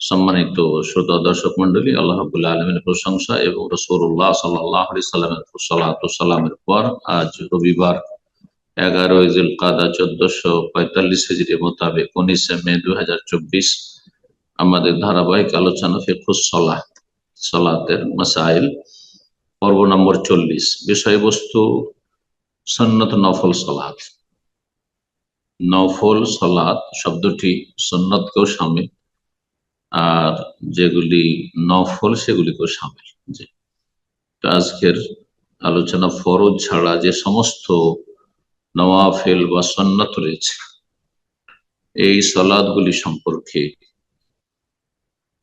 সম্মানিত শ্রোতা দর্শক মন্ডলী আল্লাহ রাবুল্লাহ আলমিনের প্রশংসা এবং রসুল্লাহ সাল্লাহ সাল্লামের সালামের পর আজ রবিবার এগারো ইজুল কাদা চোদ্দশো পঁয়তাল্লিশ হিজড়ি মোতাবেক উনিশে মে দুহাজার চব্বিশ আমাদের ধারাবাহিক আলোচনা ফিকুস সলাহ সলাতের মাসাইল, পর্ব নম্বর চল্লিশ, বিষয়বস্তু সন্নত নফল সলাদ নফল সলাদ শব্দটি সন্ন্যতকেও সামিল আর যেগুলি নফল, সেগুলিকেও সামিল। যে আজকের আলোচনা ফরজ ছাড়া যে সমস্ত নওয়াফেল বা সন্ন্যত রয়েছে, এই সলাদগুলি সম্পর্কে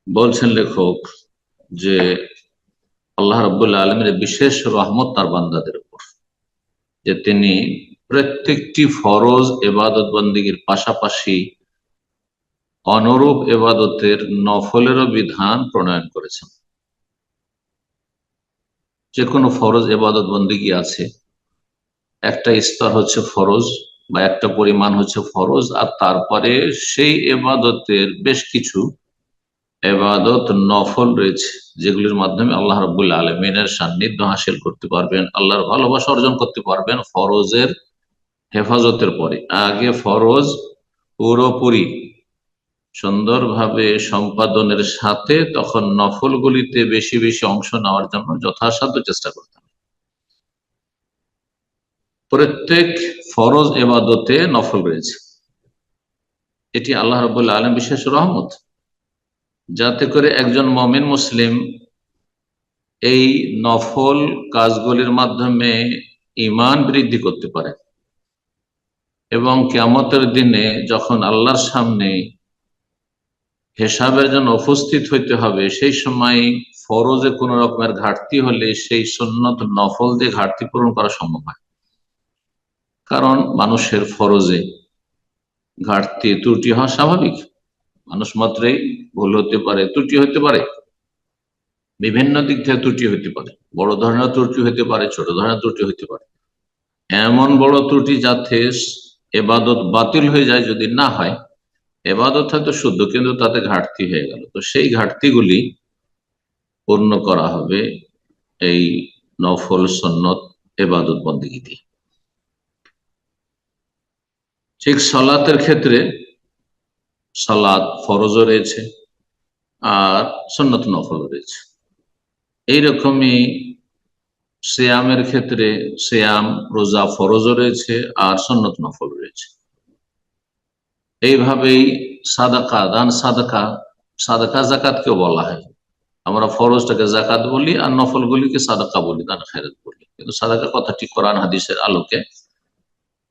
বলছেন লেখক যে আল্লাহ রবুল্লা আলমের বিশেষ রহমত তার বান্দাদের উপর। যে তিনি প্রত্যেকটি ফরজ এবাদত বন্দীগীর পাশাপাশি অনুরূপ এবাদতের নফলেরও বিধান প্রণয়ন করেছেন। যে কোনো ফরজ এবাদত বন্দিগি আছে? একটা স্তর হচ্ছে ফরজ বা একটা পরিমাণ হচ্ছে ফরজ, আর তারপরে সেই এবাদতের বেশ কিছু এবাদত, নফল রয়েছে, যেগুলির মাধ্যমে আল্লাহ রবুল্লা আলমিনের সান্নিধ্য হাসিল করতে পারবেন, আল্লাহর ভালোবাসা অর্জন করতে পারবেন ফরজের হেফাজতের পরে। আগে ফরজ, পুরোপুরি সুন্দরভাবে সম্পাদনের সাথে তখন নফলগুলিতে বেশি বেশি অংশ নেওয়ার জন্য যথাসাধ্য চেষ্টা করতে হবে। প্রত্যেক ফরজ এবাদতে নফল রয়েছে। এটি আল্লাহ রবুল্লা আলম বিশেষ রহমত। যাতে করে একজন মমিন মুসলিম এই নফল কাজগুলির মাধ্যমে ইমান বৃদ্ধি করতে পারে। এবং কেমতের দিনে যখন আল্লাহর সামনে হেসাবের জন্য উপস্থিত হইতে হবে, সেই সময় ফরজে কোন রকমের ঘাটতি হলে সেই সন্ন্যত নফল দিয়ে ঘাটতি পূরণ করা সম্ভব হয়। কারণ মানুষের ফরজে ঘাটতি ত্রুটি হওয়া স্বাভাবিক। মানুষ মাত্রই ভুল হতে পারে, ত্রুটি হতে পারে। বিভিন্ন দিক থেকে ত্রুটি হতে পারে। বড় ধরনের ত্রুটি হতে পারে, ছোট ধরনের ত্রুটি হতে পারে। এমন বড় ত্রুটি যাতে এবাদত বাতিল হয়ে যায় যদি না হয় এবাদত হয়তো শুদ্ধ, কিন্তু তাতে ঘাটতি হয়ে গেল। তো সেই ঘাটতিগুলি পূর্ণ করা হবে এই নফল সন্নত এবাদত বন্দী দিয়ে ঠিক সলাতের ক্ষেত্রে সালাত ফরজও রয়েছে আর সন্নত নফল রয়েছে। এইরকমই শ্যামের ক্ষেত্রে শ্যাম রোজা ফরজও রয়েছে আর সন্নত নফল রয়েছে। এইভাবেই সাদাকা, দান সাদাকা সাদাকা জাকাতকেও বলা হয়। আমরা ফরজটাকে জাকাত বলি আর নফলগুলিকে সাদাকা বলি, দান খেরাত বলি। কিন্তু সাদাকা কথাটি কোরআন হাদিসের আলোকে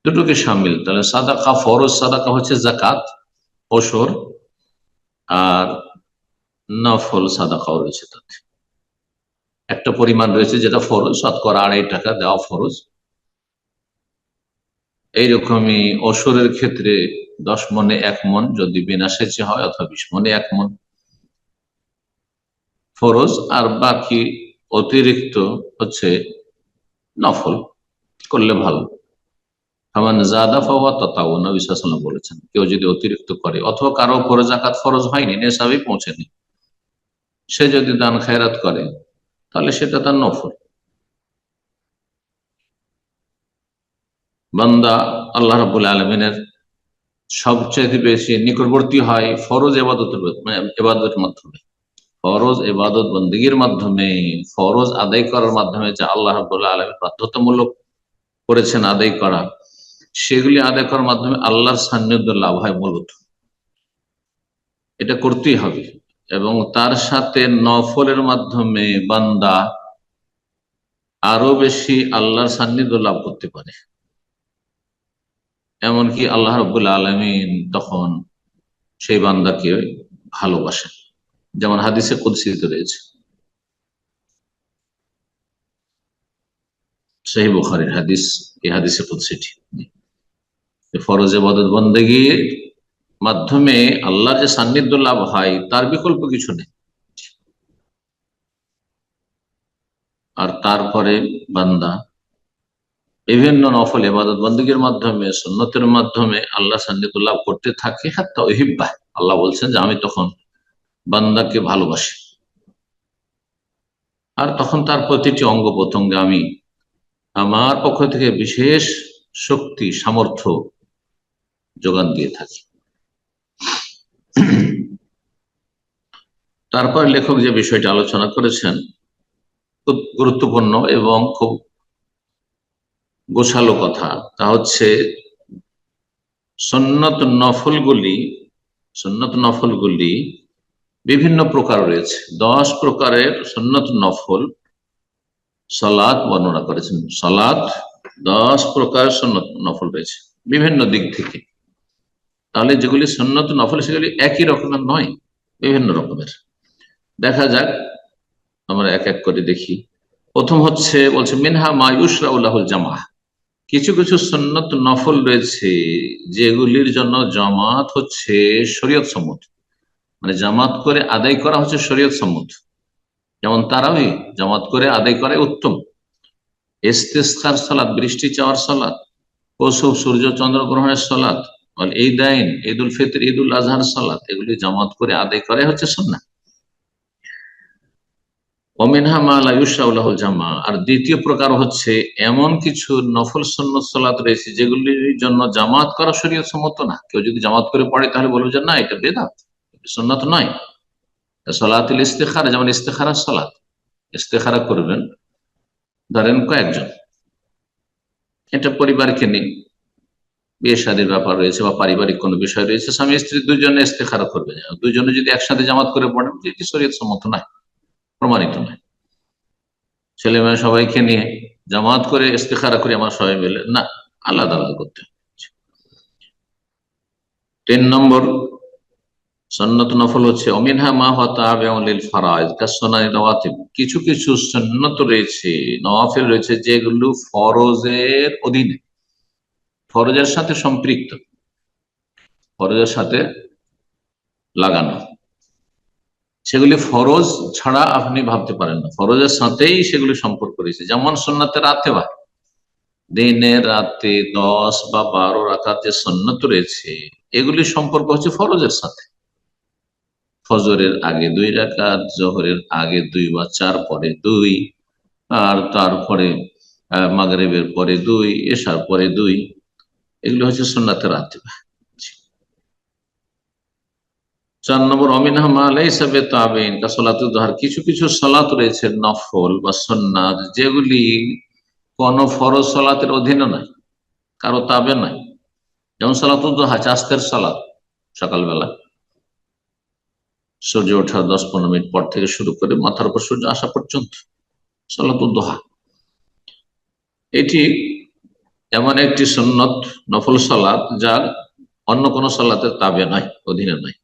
দুটোকে সামিল। তাহলে সাদাকা ফরজ, সাদাকা হচ্ছে জাকাত, ওসর আর নফল, সাদাকাও রয়েছে তাতে। একটা পরিমাণ রয়েছে যেটা ফরজ, শতকরা আড়াই টাকা দেওয়া ফরজ। এইরকমই অসুরের ক্ষেত্রে দশ মনে এক মন, যদি বিনা সেচে হয় অথবা বিশ মনে এক মন। ফরজ, আর বাকি অতিরিক্ত হচ্ছে নফল, করলে ভালো। আমার জাদা ফাওয়া ততাও নবী সাল্লাম বলেছেন, কেউ যদি অতিরিক্ত করে, অথবা কারও উপরে জাকাত ফরজ হয়নি নেশাবি পৌঁছেনি। সে যদি দান খায়রাত করে, তাহলে সেটা তার নফল। বান্দা আল্লাহ রাবুল আলমিনের সবচেয়ে বেশি নিকটবর্তী হয় ফরজ এবাদতের এবাদতের মাধ্যমে। ফরজ এবাদত বন্দীগীর মাধ্যমে, ফরজ আদায় করার মাধ্যমে যে আল্লাহ রাবুল্লাহ আলমের বাধ্যতামূলক করেছেন আদায় করা, সেগুলি আদায় করার মাধ্যমে আল্লাহর সান্নিধ্য লাভ হয় মূলত। এটা করতেই হবে এবং তার সাথে নফলের মাধ্যমে বান্দা আরও বেশি আল্লাহর সান্নিধ্য লাভ করতে পারে। এমনকি আল্লাহ রবুল্লা আলমিন তখন সেই বান্দাকে ভালোবাসেন। যেমন হাদিসে কুদসিতে রয়েছে। সেই বুখারির হাদিস, এই হাদিসে কুদসিটি। ফরজে বদত বন্দেগীর মাধ্যমে আল্লাহর যে সান্নিধ্য লাভ হয়, তার বিকল্প কিছু নেই। আর তারপরে বান্দা বিভিন্ন নফল এবাদত বন্দীগীর মাধ্যমে, সুন্নতের মাধ্যমে আল্লাহ সান্নিধ্য লাভ করতে থাকে, হাত্তা আল্লাহ বলছেন যে, আমি তখন বান্দাকে ভালোবাসি। আর তখন তার প্রতিটি অঙ্গ প্রত্যঙ্গে আমি আমার পক্ষ থেকে বিশেষ শক্তি, সামর্থ্য যোগান দিয়ে থাকি। তারপর লেখক যে বিষয়টা আলোচনা করেছেন, খুব গুরুত্বপূর্ণ এবং খুব গোছালো কথা, তা হচ্ছে সন্ন্যত নফলগুলি সন্ন্যত নফলগুলি বিভিন্ন প্রকার রয়েছে। দশ প্রকারের সন্ন্যত নফল সলাদ বর্ণনা করেছেন। সলাদ দশ প্রকার সন্ন্যত নফল রয়েছে, বিভিন্ন দিক থেকে। তাহলে যেগুলি সন্ন্যত নফল, সেগুলি একই রকমের নয়, বিভিন্ন রকমের। দেখা যাক, আমরা এক এক করে দেখি। প্রথম হচ্ছে, বলছে, মিনহা মায়ুসরাউল্লাহুল জামা কিছু কিছু সন্ন্যত নফল রয়েছে, যেগুলির জন্য জামাত হচ্ছে শরীয়ত সম্মত। মানে জামাত করে আদায় করা হচ্ছে শরীয়ত সম্মত। যেমন তারাবি জামাত করে আদায় করাই উত্তম। ইস্তেস্কার সালাদ বৃষ্টি চাওয়ার সালাদ কৌশব সূর্য, চন্দ্র গ্রহণের সালাদ এই দাইন ঈদ উল ফিতর ঈদ উল আজহার সালাদ এগুলি জামাত করে আদায় করাই হচ্ছে সন্না জামা। আর দ্বিতীয় প্রকার হচ্ছে এমন কিছু নফল সন্ন্যত সালাত রয়েছে যেগুলির জন্য জামাত করা শরীয়ত সম্মত না। কেউ যদি জামাত করে পড়ে তাহলে বলব যে না, এটা বেদাত সন্ন্যত নয়। সলাতুল ইস্তেখারা, যেমন ইস্তেখারা সলাত। ইস্তেখারা করবেন, ধরেন কয়েকজন। এটা পরিবারকে নিয়ে বিয়ে শাদীর ব্যাপার রয়েছে বা পারিবারিক কোনো বিষয় রয়েছে, স্বামী স্ত্রী দুজনে ইস্তেখারা করবে দুজনে যদি একসাথে জামাত করে পড়েন, যেটি শরীয়ত সম্মত নয়। প্রমাণিত নয়। ছেলে মেয়ে সবাইকে নিয়ে জামাত করে ইস্তেখারা করে আমার সবাই মিলে, না, আলাদা আলাদা করতে তিন নম্বর, সন্নত নফল হচ্ছে, অমিনহা মা হতাবিল ফারাজ কাসনাই নওয়াতিব। কিছু কিছু সন্নত রয়েছে, নওয়াফিল রয়েছে, যেগুলো ফরজের অধীনে, ফরজের সাথে সম্পৃক্ত, ফরজের সাথে লাগানো। সেগুলি ফরজ ছাড়া আপনি ভাবতে পারেন না। ফরজের সাথেই সেগুলি সম্পর্ক রয়েছে। যেমন সন্ন্যতে রাতে বা দিনে রাতে দশ বা বারো রাখার যে সন্ন্যত রয়েছে, এগুলি সম্পর্ক হচ্ছে ফরজের সাথে। ফজরের আগে দুই রাকাত, জহরের আগে দুই বা চার, পরে দুই, আর তারপরে মাগরেবের পরে দুই এসার পরে দুই। এগুলো হচ্ছে সন্ন্যতে রাতে বা চার নম্বর অমিনহামা হিসাবে তাবেন কাসলাতুদ্দাহার কিছু কিছু সলাত রয়েছে, নফল বা সন্ন্যাত যেগুলি কোন ফরজ সলাতের অধীনে নাই কারও তাবে নাই যেমন সালাতুদ্দোহা চাস্তের সালাত সকালবেলা। সূর্য ওঠার দশ পনেরো মিনিট পর থেকে শুরু করে মাথার উপর সূর্য আসা পর্যন্ত সালাতুদ্দোহা এটি এমন একটি সন্ন্যত নফল সালাত যার অন্য কোন সালাতের তাবে নাই অধীনে নাই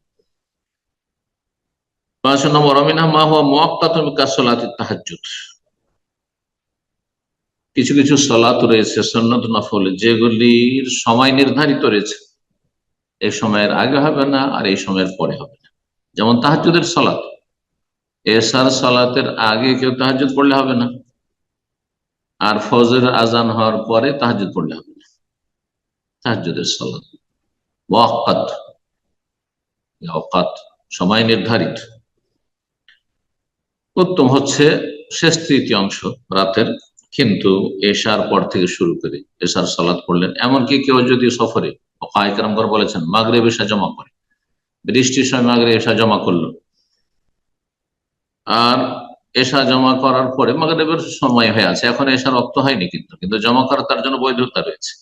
পাঁচ নম্বর অমিনা, মা হওয়া মোয়াক্কাতমিকা সলাতে তাহাজুদ কিছু কিছু সলাত রয়েছে সন্ন্যত নফল, যেগুলির সময় নির্ধারিত রয়েছে। এই সময়ের আগে হবে না, আর এই সময়ের পরে হবে না। যেমন তাহাজুদের সলাত। এসার সলাতের আগে কেউ তাহাজুদ পড়লে হবে না। আর ফজর আজান হওয়ার পরে তাহাজুদ পড়লে হবে না। তাহাজুদের সলাত। ওয়াক্কাত সময় নির্ধারিত। উত্তম হচ্ছে শেষ তৃতীয় অংশ রাতের, কিন্তু এশার পর থেকে শুরু করে এশার সালাদ পড়লেন। এমনকি কেউ যদি সফরে কায়করামগর বলেছেন মাগরে এসা জমা করে। বৃষ্টির সময় মাগরে এসা জমা করল। আর এসা জমা করার পরে মাগরেবের সময় হয়ে আছে। এখন এসার রক্ত হয়নি কিন্তু কিন্তু জমা করা তার জন্য বৈধতা রয়েছে।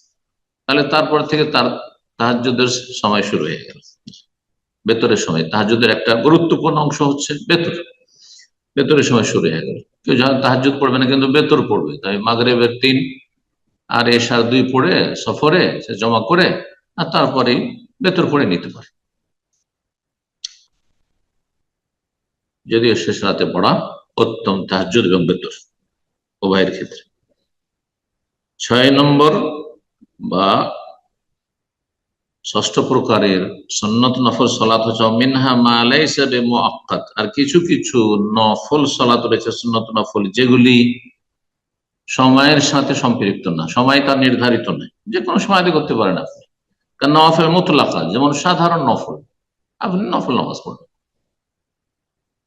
তাহলে তারপর থেকে তার তাহাজুদের সময় শুরু হয়ে গেল। বেতরের সময়। তাহাজুদের একটা গুরুত্বপূর্ণ অংশ হচ্ছে বেতর। বেতরের সময় শুরু হয়ে গেল। কেউ তাহাজুদ পড়বে না, কিন্তু বেতর পড়বে। তাই মাগরেবের তিন আর এশার দুই পড়ে, সফরে, সে জমা করে, আর তারপরেই বেতর পড়ে নিতে পারে। যদিও শেষ রাতে পড়া উত্তম তাহাজুদ এবং বেতর উভয়ের ক্ষেত্রে। ছয় নম্বর বা ষষ্ঠ প্রকারের সন্নত নফল সলাত হচ্ছে মিনহা মালাই হিসাবে মোয়াক্কাত আর কিছু কিছু নফল সলাত রয়েছে, সন্নত নফল, যেগুলি সময়ের সাথে সম্পৃক্ত না, সময় তার নির্ধারিত নয় যে কোনো সময় করতে পারেন আপনি। কারণ নফল মুতলাকা, যেমন সাধারণ নফল, আপনি নফল নামাজ পড়বেন।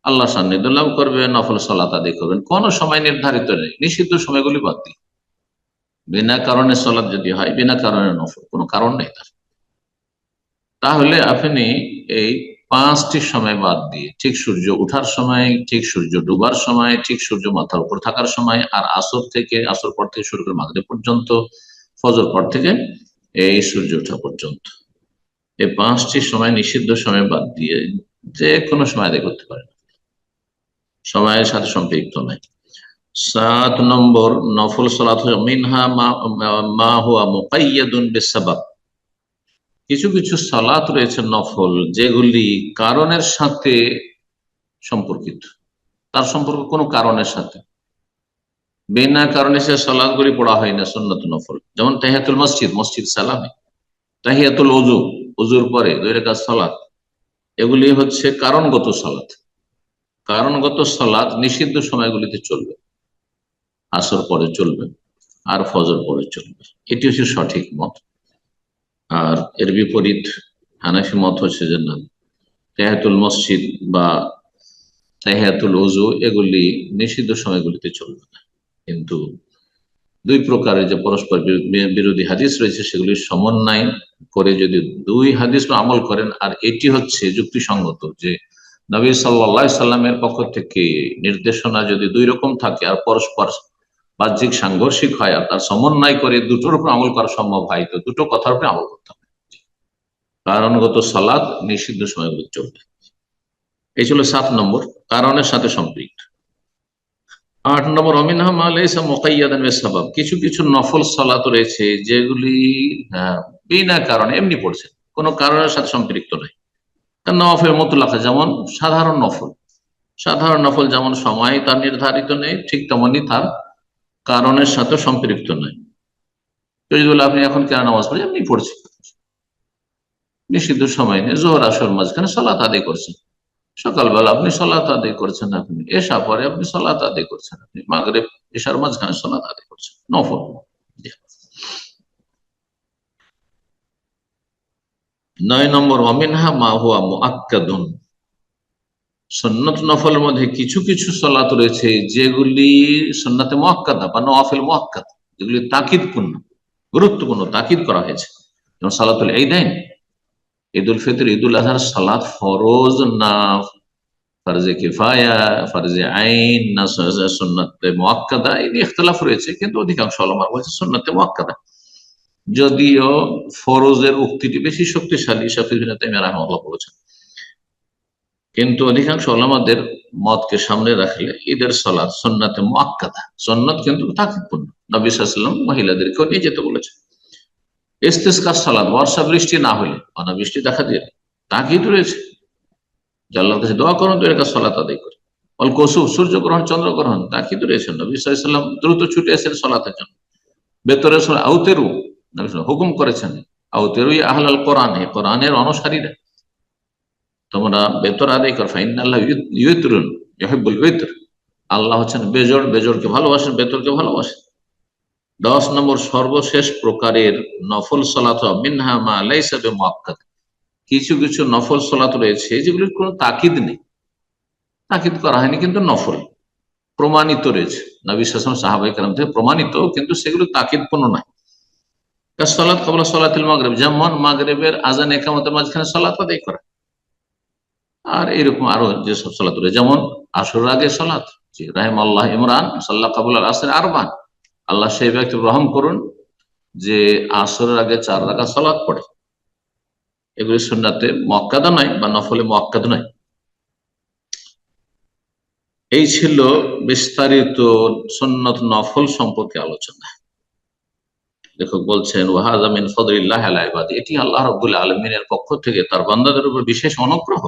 আল্লাহ সান্নিধ্য লাভ করবেন, নফল সলাত আদি করবেন, কোনো সময় নির্ধারিত নেই, নিষিদ্ধ সময়গুলি বাদ দিই বিনা কারণে সলাৎ যদি হয়, বিনা কারণে নফল, কোনো কারণ নেই তার। তাহলে আপনি এই পাঁচটি সময় বাদ দিয়ে ঠিক সূর্য উঠার সময়, ঠিক সূর্য ডুবার সময়, ঠিক সূর্য মাথার উপর থাকার সময় আর আসর থেকে, আসর পর থেকে শুরু করে পর্যন্ত, ফজর পর থেকে এই সূর্য ওঠা পর্যন্ত। এই পাঁচটি সময় নিষিদ্ধ সময় বাদ দিয়ে যে কোনো সময় আদায় করতে পারেন। সময়ের সাথে সম্পৃক্ত নয়। সাত নম্বর, নফল সালাত মিনহা মা হুয়া মুকাইয়াদুন বিসাবাব কিছু কিছু সালাত রয়েছে নফল, যেগুলি কারণের সাথে সম্পর্কিত। তার সম্পর্ক কোনো কারণের সাথে। বিনা কারণে সে সালাদগুলি পড়া হয় না সন্ন্যত নফল। যেমন তাহিয়াতুল মসজিদ মসজিদ সালামে। তাহিয়াতুল অজু অজুর পরে দুই রেখা সালাত। এগুলি হচ্ছে কারণগত সালাত। কারণগত সালাত নিষিদ্ধ সময়গুলিতে চলবে। আসর পরে চলবে, আর ফজর পরে চলবে। এটি হচ্ছে সঠিক মত। আর এর বিপরীত হানাফি মত হচ্ছে যে না তেহাতুল মসজিদ বা তেহাতুল ওজু এগুলি নিষিদ্ধ সময়গুলিতে চলবে না। কিন্তু দুই প্রকারের যে পরস্পর বিরোধী হাদিস রয়েছে সেগুলির সমন্বয় করে যদি দুই হাদিস আমল করেন, আর এটি হচ্ছে যুক্তিসঙ্গত যে নবী সাল্লা সাল্লামের পক্ষ থেকে নির্দেশনা যদি দুই রকম থাকে, আর পরস্পর বাহ্যিক সাংঘর্ষিক হয় আর তার সমন্বয় করে দুটোর উপর আমল করা সম্ভব হয়, তো দুটো কথার উপরে আমল করতে হবে। কারণগত সালাদ নিষিদ্ধ সময়গুলো চলবে। এই ছিল সাত নম্বর কারণের সাথে সম্পৃক্ত। আট নম্বর সাবাব। কিছু কিছু নফল সালাত রয়েছে যেগুলি বিনা কারণে এমনি পড়ছে, কোনো কারণের সাথে সম্পৃক্ত নয় কারণ নফের মতো লেখা যেমন সাধারণ নফল। সাধারণ নফল যেমন সময় তার নির্ধারিত নেই, ঠিক তেমনই তার কারণের সাথে সম্পৃক্ত নয়। যদি বলে আপনি এখন কেন নামাজ পড়ছেন এমনি পড়ছি নিষিদ্ধ সময় নেই জোহর, আসর মাঝখানে সলাত আদায় করছেন। সকালবেলা আপনি সলাত আদায় করছেন আপনি। এসা পরে আপনি সলাত আদায় করছেন আপনি। মাগরে এসার মাঝখানে সলাত আদায় করছেন। নফল। নয় নম্বর অমিনহা মা হুয়া মুআক্কাদুন। সন্নত নফলের মধ্যে কিছু কিছু সলাত রয়েছে, যেগুলি সন্নাতে মহাক্কাদা বা নফেল মহাক্কাদ যেগুলি তাকিদপূর্ণ, গুরুত্বপূর্ণ তাকিদ করা হয়েছে। যেমন সালাতুল এই দেন ঈদ উল ফিতর ঈদ উল আজহার সালাত ফরজ না ফারজে কিফায়া, ফারজে আইন, না সন্নাতে মোয়াক্কাদা, এই ইখতলাফ রয়েছে, কিন্তু অধিকাংশ আলমার বলছে সন্নাতে মোয়াক্কাদা। যদিও ফরজের উক্তিটি বেশি শক্তিশালী শাফিজ বিন বলেছেন। কিন্তু অধিকাংশ ওলামাদের মতকে সামনে রাখলে ঈদের সলাদ সন্নাতে মোয়াক্কাদা সন্ন্যত কিন্তু তাকিদপূর্ণ নবী সাল্লাম মহিলাদেরকেও নিয়ে যেতে বলেছে ইস্তেস্কার সালাদ বর্ষা বৃষ্টি না হলে, অনাবৃষ্টি দেখা দিয়ে তাকিদ রয়েছে। জাল্লার কাছে দোয়া করুন, তো এর সলাত আদায় করে অল কসুফ সূর্যগ্রহণ, চন্দ্রগ্রহণ তাকিদ রয়েছে নবী সাল্লাম দ্রুত ছুটে এসেছেন সলাতের জন্য। বেতরে আউতেরু হুকুম করেছেন, আউতেরুই আহলাল কোরআন কোরআনের অনুসারীরা। তোমরা বেতর আদায় কর ফাইন আল্লাহ ইউতরুন ইহিবুল বিতর আল্লাহ হচ্ছেন বেজর বেজরকে ভালোবাসেন বেতরকে ভালোবাসেন। দশ নম্বর সর্বশেষ প্রকারের নফল সলাত মিনহা মা লাইসাবে মুআক্কাদ কিছু কিছু নফল সলাত রয়েছে যেগুলির কোনো তাকিদ নেই। তাকিদ করা হয়নি, কিন্তু নফল প্রমাণিত রয়েছে। নবী শাসন সাহাবাই কালাম থেকে প্রমাণিত, কিন্তু সেগুলো তাকিদ তাকিদপূর্ণ নয়। সলাৎ কবলা সলাতিল মাগরেব, যেমন মাগরেবের আজান একামতের মাঝখানে সলাত আদায় করা। আর এরকম আরও যেসব সলাত রয়েছে যেমন আসর আগে সলাত রাহেম আল্লাহ ইমরান, সাল্লাহ কাবুল আসের আরবান। আল্লাহ সেই ব্যক্তি রহম করুন যে আসরের আগে চার রাখা সালাদ পড়ে। এগুলি সুন্নাতে মক্কাদা নয় বা নফলে মক্কাদ নয়। এই ছিল বিস্তারিত সন্নত নফল সম্পর্কে আলোচনা। লেখক বলছেন ওয়াহাজামিন ফদরিল্লাহ আলাইবাদ এটি আল্লাহ রবুল্লা আলমিনের পক্ষ থেকে তার বান্দাদের উপর বিশেষ অনুগ্রহ।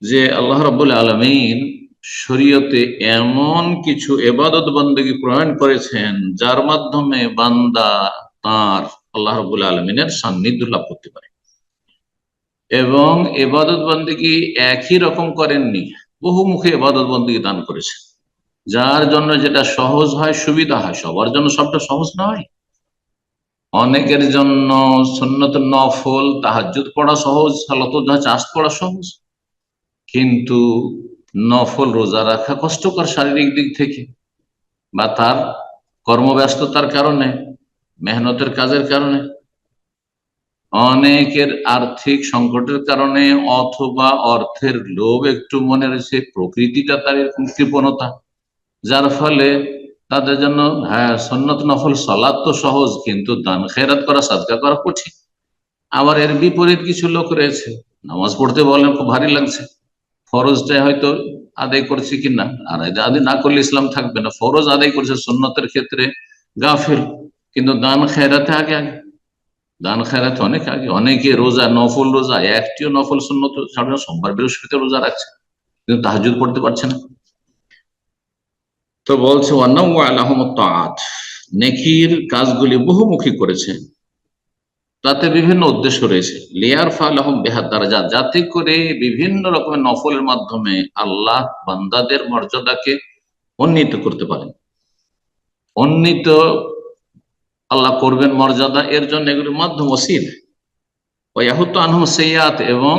যে আল্লাহ রবুল্লা আলমিন শরীয়তে এমন কিছু এবাদত বন্দী প্রণয়ন করেছেন, যার মাধ্যমে বান্দা তার আল্লাহ রবুল্লা আলমিনের সান্নিধ্য লাভ করতে পারে। এবং এবাদত বন্দী একই রকম করেননি? বহুমুখী এবাদত বন্দী দান করেছেন। যার জন্য যেটা সহজ হয়, সুবিধা হয়। সবার জন্য সবটা সহজ নয়। অনেকের জন্য সন্ন্যত নফল তাহাজুদ পড়া সহজ সালত চাষ পড়া সহজ। কিন্তু নফল রোজা রাখা কষ্টকর শারীরিক দিক থেকে বা তার কর্মব্যস্ততার কারণে, মেহনতের কাজের কারণে, অনেকের আর্থিক সংকটের কারণে অথবা অর্থের লোভ একটু মনে রয়েছে, প্রকৃতিটা তার এরকম কৃপণতা, যার ফলে তাদের জন্য হ্যাঁ সন্ন্যত নফল সলাদ তো সহজ, কিন্তু দান খেরাত করা, সাদকা করা কঠিন। আবার এর বিপরীত কিছু লোক রয়েছে, নামাজ পড়তে বলেন খুব ভারী লাগছে। ফরজটাই হয়তো আদায় করছে কিনা? আর আদায় না করলে ইসলাম থাকবে না। ফরজ আদায় করছে সন্ন্যতের ক্ষেত্রে গাফিল। কিন্তু দান খেরাতে আগে আগে। দান খেরাতে অনেক আগে। অনেকে রোজা, নফল রোজা, একটিও নফল সন্ন্যত ছাড়া সোমবার বৃহস্পতি রোজা রাখছে। কিন্তু তাহাজুদ পড়তে পারছে না। তো বলছে নেকির কাজগুলি বহুমুখী করেছে। তাতে বিভিন্ন উদ্দেশ্য রয়েছে। লিয়ার ফালহম বেহাদ দারাজা যাতে করে বিভিন্ন রকমের নফলের মাধ্যমে আল্লাহ বান্দাদের মর্যাদাকে উন্নীত করতে পারেন। উন্নীত আল্লাহ করবেন মর্যাদা, এর জন্য এগুলির মাধ্যম অসিল ওয়াহুত আনহম সৈয়াত এবং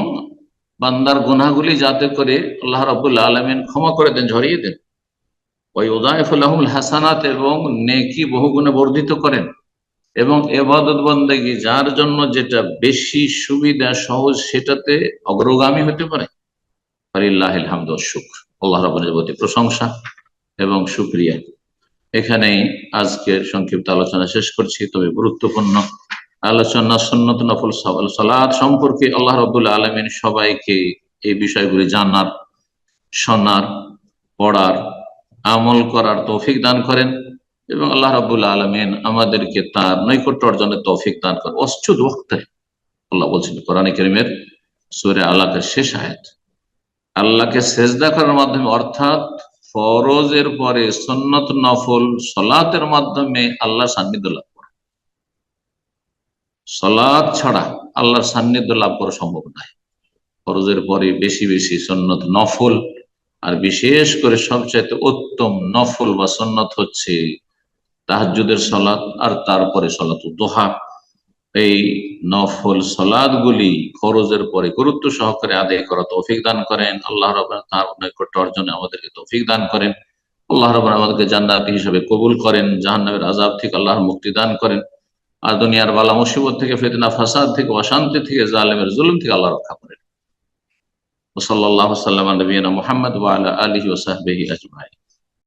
বান্দার গুনাগুলি যাতে করে আল্লাহ রবুল্লা আলমিন ক্ষমা করে দেন, ঝরিয়ে দেন। ওই উদায়ফুল্লাহমুল হাসানাত, এবং নেকি বহুগুণে বর্ধিত করেন। এবং এবাদত বন্দেগি, যার জন্য যেটা বেশি সুবিধা, সহজ, সেটাতে অগ্রগামী হতে পারে প্রশংসা এবং সুক্রিয়া এখানেই আজকের সংক্ষিপ্ত আলোচনা শেষ করছি, তবে গুরুত্বপূর্ণ আলোচনা সন্নত নফল সালাদ সম্পর্কে আল্লাহ রবুল্লা আলমিন সবাইকে এই বিষয়গুলি জানার, শোনার, পড়ার, আমল করার তৌফিক দান করেন। এবং আল্লাহ রাবুল্লাহ আলমিন আমাদেরকে তার নৈকট্য অর্জনের তৌফিক দান করে অশ্চুদ ওক্তে আল্লাহ বলছেন, কোরআন করিমের সুরে আল্লাহের শেষ আয়াত, আল্লাহকে সেজদা করার মাধ্যমে, অর্থাৎ ফরজের পরে সন্নত নফল সলাতের মাধ্যমে আল্লাহ সান্নিধ্য লাভ করা। সলাদ ছাড়া আল্লাহর সান্নিধ্য লাভ করা সম্ভব নয়। ফরজের পরে বেশি বেশি সন্নত নফল, আর বিশেষ করে সবচাইতে উত্তম নফল বা সন্নত হচ্ছে তাহাজুদের সলাৎ আর তারপরে সলাত দোহা। এই নফল সলাদ গুলি খরচের পরে গুরুত্ব সহকারে আদায় করা তৌফিক দান করেন। আল্লাহ রব তার নৈকট্য অর্জনে আমাদেরকে তৌফিক দান করেন। আল্লাহ রব আমাদেরকে জান্নাতি হিসাবে কবুল করেন, জাহান্নামের আজাব থেকে আল্লাহর মুক্তি দান করেন। আর দুনিয়ার বালা মুসিবত থেকে, ফেতনা, ফাসাদ থেকে, অশান্তি থেকে, জালেমের জুলুম থেকে আল্লাহ রক্ষা করেন। ওসল্লাহ সাল্লাম নবীনা মোহাম্মদ ওয়ালা আলী ওসাহবেহি আজমাই